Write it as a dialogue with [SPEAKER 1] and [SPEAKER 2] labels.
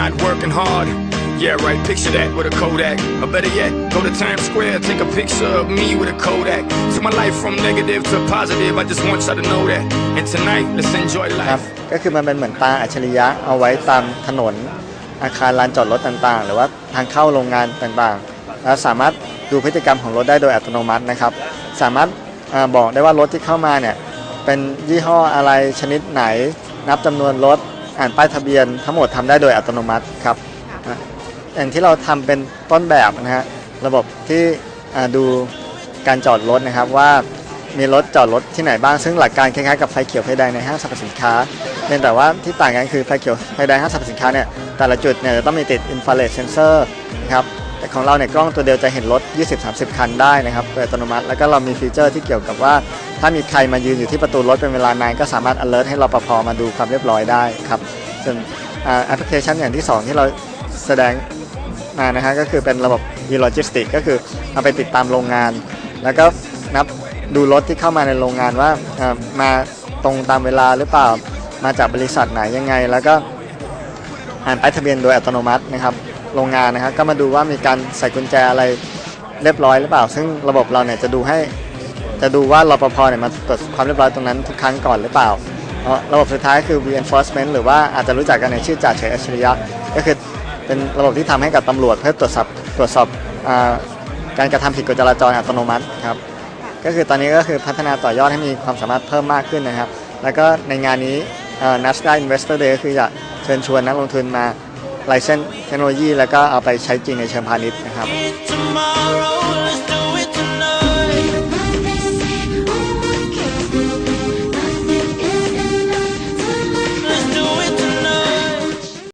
[SPEAKER 1] not working hard. Yeah, right, picture that with a Kodak. Or better yet, go to Times Square, take a picture of me with a Kodak. Took my life from negative to positive, I just want y'all to know that. And tonight, let's enjoy life.
[SPEAKER 2] ก็คือมันเป็นเหมือนตาอัจฉริยะเอาไว้ตามถนนอาคารลานจอดรถต่างๆ หรือว่าทางเข้าโรงงานต่างๆแล้วสามารถดูพฤติกรรมของรถได้โดยอัตโนมัตินะครับ สามารถอบอกได้ว่ารถที่เข้ามาเนี่ยเป็นยี่ห้ออะไรชนิดไหนนับจำนวนรถ อ่านป้ายทะเบียนทั้งหมดทำได้โดยอัตโนมัติครับอะอย่างที่เราทำเป็นต้นแบบนะฮะระบบที่อ่าดูการจอดรถนะครับว่ามีรถจอดรถที่ไหนบ้างซึ่งหลักการคล้ายๆกับไฟเขียวไฟแดงในห้างสรรพสินค้าเพียงแต่ว่าที่ต่างกันคือไฟเขียวไฟแดงห้างสรรพสินค้าเนี่ยแต่ละจุดเนี่ยจะต้องมีติดอินฟราเรดเซนเซอร์นะครับแต่ของเราเนี่ยกล้องตัวเดียวจะเห็นรถ 20-30 คันได้นะครับโดยอัตโนมัติ แล้วก็เรามีฟีเจอร์ที่เกี่ยวกับว่า ถ้ามีใครมายืนอยู่ที่ประตูรถเป็นเวลานานก็สามารถ alert ให้รปภมาดูความเรียบร้อยได้ครับ ส่วนแอปพลิเคชันอย่างที่สองที่เราแสดงมานะฮะก็คือเป็นระบบ e-logistic ก็คือเอาไปติดตามโรงงาน แล้วก็นับดูรถที่เข้ามาในโรงงานว่ามาตรงตามเวลาหรือเปล่ามาจากบริษัทไหนยังไง แล้วก็อ่านป้ายทะเบียนโดยอัตโนมัตินะครับโรงงานนะครับก็มาดูว่ามีการใส่กุญแจอะไรเรียบร้อยหรือเปล่า ซึ่งระบบเราเนี่ยจะดูให้จะดูว่ารปภเนี่ยมาตรวจความเรียบร้อยตรงนั้นทุกครั้งก่อนหรือเปล่า ระบบสุดท้ายคือ reinforcement หรือว่าอาจจะรู้จักกันในชื่อจ่าเฉยอัจฉริยะ ก็คือเป็นระบบที่ทำให้กับตำรวจเพื่อตรวจสอบตรวจสอบอการกระทำผิดกฎจราจรอัตโนมัติครับ ก็คือตอนนี้ก็คือพัฒนาต่อยอดให้มีความสามารถเพิ่มมากขึ้นนะครับ แล้วก็ในงานนี้เอ่อ NASDAQ Investor Day ก็คืออยากเชิญชวนนักลงทุนมาไลเซนเทคโนโลยีแล้วก็เอาไปใช้จริงในเชิงพาณิชย์นะครับ